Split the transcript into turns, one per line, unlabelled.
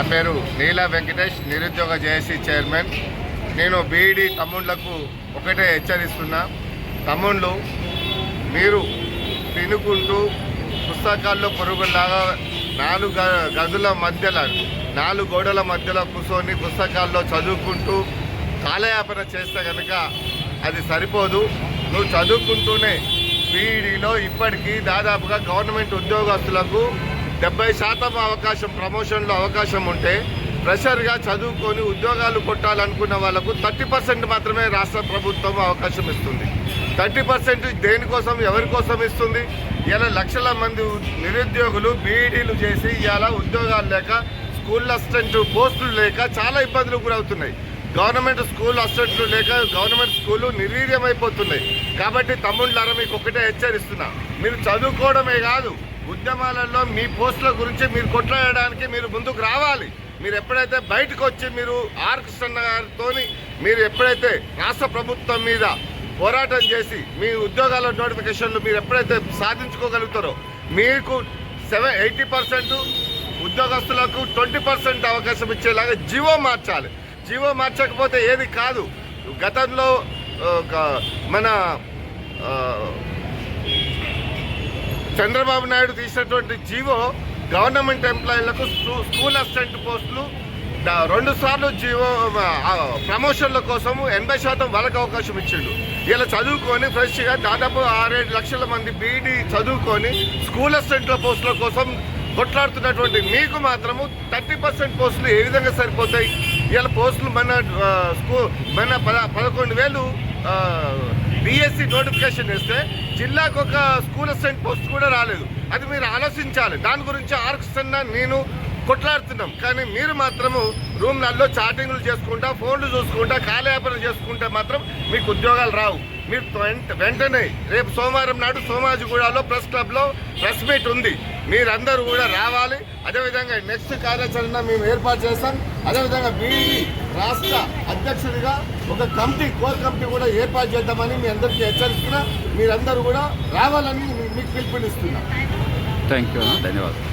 నా పేరు నీలా వెంకటేష్ నిరుద్యోగ జేఏసీ చైర్మన్. నేను బీఈడి తమ్ముళ్ళకు ఒకటే హెచ్చరిస్తున్నా. తమ్ముళ్ళు మీరు తినుకుంటూ పుస్తకాల్లో పొరుగులాగా నాలుగు గ- గదుల మధ్యలో నాలుగు గోడల మధ్యలో కూర్చొని పుస్తకాల్లో చదువుకుంటూ కాలయాపన చేస్తే కనుక అది సరిపోదు. నువ్వు చదువుకుంటూనే బీఈడీలో ఇప్పటికీ దాదాపుగా గవర్నమెంట్ ఉద్యోగస్తులకు డెబ్బై శాతం అవకాశం ప్రమోషన్లో అవకాశం ఉంటే ప్రెషర్గా చదువుకొని ఉద్యోగాలు కొట్టాలనుకున్న వాళ్ళకు థర్టీ పర్సెంట్ మాత్రమే రాష్ట్ర ప్రభుత్వం అవకాశం ఇస్తుంది. థర్టీ పర్సెంట్ దేనికోసం ఎవరి కోసం ఇస్తుంది? ఇలా లక్షల మంది నిరుద్యోగులు బీఈడీలు చేసి ఇలా ఉద్యోగాలు లేక స్కూల్ అసిస్టెంట్ పోస్టులు లేక చాలా ఇబ్బందులు గురవుతున్నాయి. గవర్నమెంట్ స్కూల్ అసిస్టెంట్లు లేక గవర్నమెంట్ స్కూళ్ళు నిర్వీర్యమైపోతున్నాయి. కాబట్టి తమ్ముళ్ళారా మీకు ఒకటే హెచ్చరిస్తున్నా. మీరు చదువుకోవడమే కాదు ఉద్యమాలలో మీ పోస్టుల గురించి మీరు కొట్లాడడానికి మీరు ముందుకు రావాలి. మీరు ఎప్పుడైతే బయటకు వచ్చి మీరు ఆర్ కృష్ణ గారితో మీరు ఎప్పుడైతే రాష్ట్ర ప్రభుత్వం మీద పోరాటం చేసి మీ ఉద్యోగాల నోటిఫికేషన్లు మీరు ఎప్పుడైతే సాధించుకోగలుగుతారో మీకు సెవెన్ ఎయిటీ పర్సెంట్ ఉద్యోగస్తులకు ట్వంటీ పర్సెంట్ అవకాశం ఇచ్చేలాగా జీవో మార్చాలి. జీవో మార్చకపోతే ఏది కాదు. గతంలో ఒక మన చంద్రబాబు నాయుడు తీసినటువంటి జీవో గవర్నమెంట్ ఎంప్లాయీలకు స్కూల్ అసిస్టెంట్ పోస్టులు రెండు సార్లు జీవో ప్రమోషన్ల కోసం ఎనభై శాతం వాళ్ళకి అవకాశం ఇచ్చిండు. ఇలా చదువుకొని ఫ్రెష్గా దాదాపు ఆరేడు లక్షల మంది బీఈడి చదువుకొని స్కూల్ అసిస్టెంట్ల పోస్టుల కోసం కొట్లాడుతున్నటువంటి మీకు మాత్రము థర్టీ పర్సెంట్ పోస్టులు ఏ విధంగా సరిపోతాయి? ఇలా పోస్టులు మన స్కూ మన పద పదకొండు వేలు డిఎస్సి నోటిఫికేషన్ ఇస్తే జిల్లాకు ఒక స్కూల్ అసిస్టెంట్ పోస్ట్ కూడా రాలేదు. అది మీరు ఆలోచించాలి. దాని గురించి ఆర్కసన్న నేను కొట్లాడుతున్నాం. కానీ మీరు మాత్రము రూమ్లలో చాటింగ్లు చేసుకుంటా ఫోన్లు చూసుకుంటా కాలయాపన చేసుకుంటే మాత్రం మీకు ఉద్యోగాలు రావు. మీరు వెంట- వెంటనే రేపు సోమవారం నాడు సోమాజిగూడలో ప్రెస్ క్లబ్లో ప్రెస్ మీట్ ఉంది. మీరందరూ కూడా రావాలి. అదేవిధంగా నెక్స్ట్ కార్యాచరణ మేము ఏర్పాటు చేస్తాం. అదేవిధంగా మీ రాష్ట్ర అధ్యక్షుడిగా ఒక కమిటీ కోర్ కమిటీ కూడా ఏర్పాటు చేద్దామని మీ అందరికీ హెచ్చరిస్తున్నా. మీరందరూ కూడా రావాలని మీ- మీకు పిలుపునిస్తున్నా.
థ్యాంక్ యూ ధన్యవాదాలు.